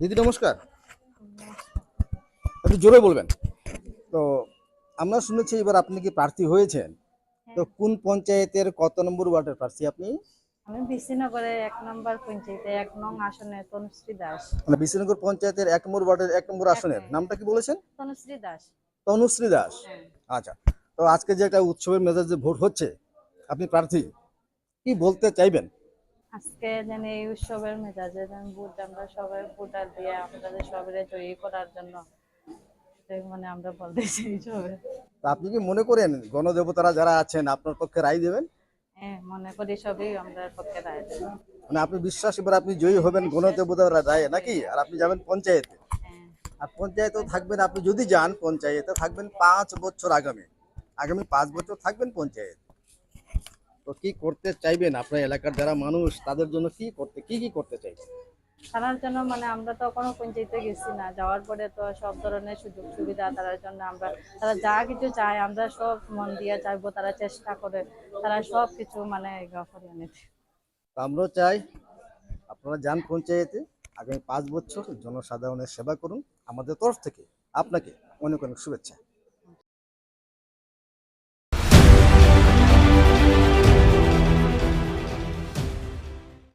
দিদি নমস্কার। একটু জোরে বলবেন। তো আমরা শুনেছি এবার আপনি কি প্রার্থী হয়েছেন? তো কোন পঞ্চায়েতের কত নম্বর ওয়ার্ডের প্রার্থী আপনি? আমি বিশ্বনগরে এক নম্বর পঞ্চায়েতে এক নং আসনে তনুশ্রী দাস। মানে বিশ্বনগর পঞ্চায়েতের এক নম্বর ওয়ার্ডের এক নম্বর আসনের নামটা কি বলেছেন? তনুশ্রী দাস। তনুশ্রী দাস। হ্যাঁ। আচ্ছা তো আজকে যে একটা উৎসবের মেজাজে ভোট হচ্ছে আপনি প্রার্থী কি বলতে চাইবেন? আজকে যেন এই উৎসবের মেজাজে যেন ভোট আমরা সবাই ভোটার দিয়ে আমাদের সবাই জয়ী করার জন্য। মানে আমরা বলতে চাই সবাই তো আপনি কি মনে করেন গণদেবতারা যারা আছেন আপনার পক্ষে রায় দেবেন? হ্যাঁ মনে করি সবই আমরা পক্ষে রায় দেব। মানে আপনি বিশ্বাস এবার আপনি জয়ী হবেন গণদেবতার রায় নাকি? আর আপনি যাবেন পঞ্চায়েতে। হ্যাঁ। আর পঞ্চায়েতেও থাকবেন আপনি যদি যান পঞ্চায়েতে থাকবেন পাঁচ বছর আগামী। আগামী পাঁচ বছর থাকবেন পঞ্চায়েত। তো কি করতে চাইবেন? আপনার এলাকার যারা মানুষ তাদের জন্য কি করতে কি কি করতে চাইবেন? তার জন্য মানে আমরা তো কোনো পঞ্চায়েতে গেছি না। যাওয়ার পরে তো সব ধরনের সুযোগ সুবিধা তার জন্য আমরা তারা যা কিছু চায় আমরা সব মন দিয়ে চাইব তারা চেষ্টা করে তারা সব কিছু মানে করিয়ে নিতে তো আমরাও চাই আপনারা যান পঞ্চায়েতে আগামী পাঁচ বছর জনসাধারণের সেবা করুন। আমাদের তরফ থেকে আপনাকে অনেক অনেক শুভেচ্ছা।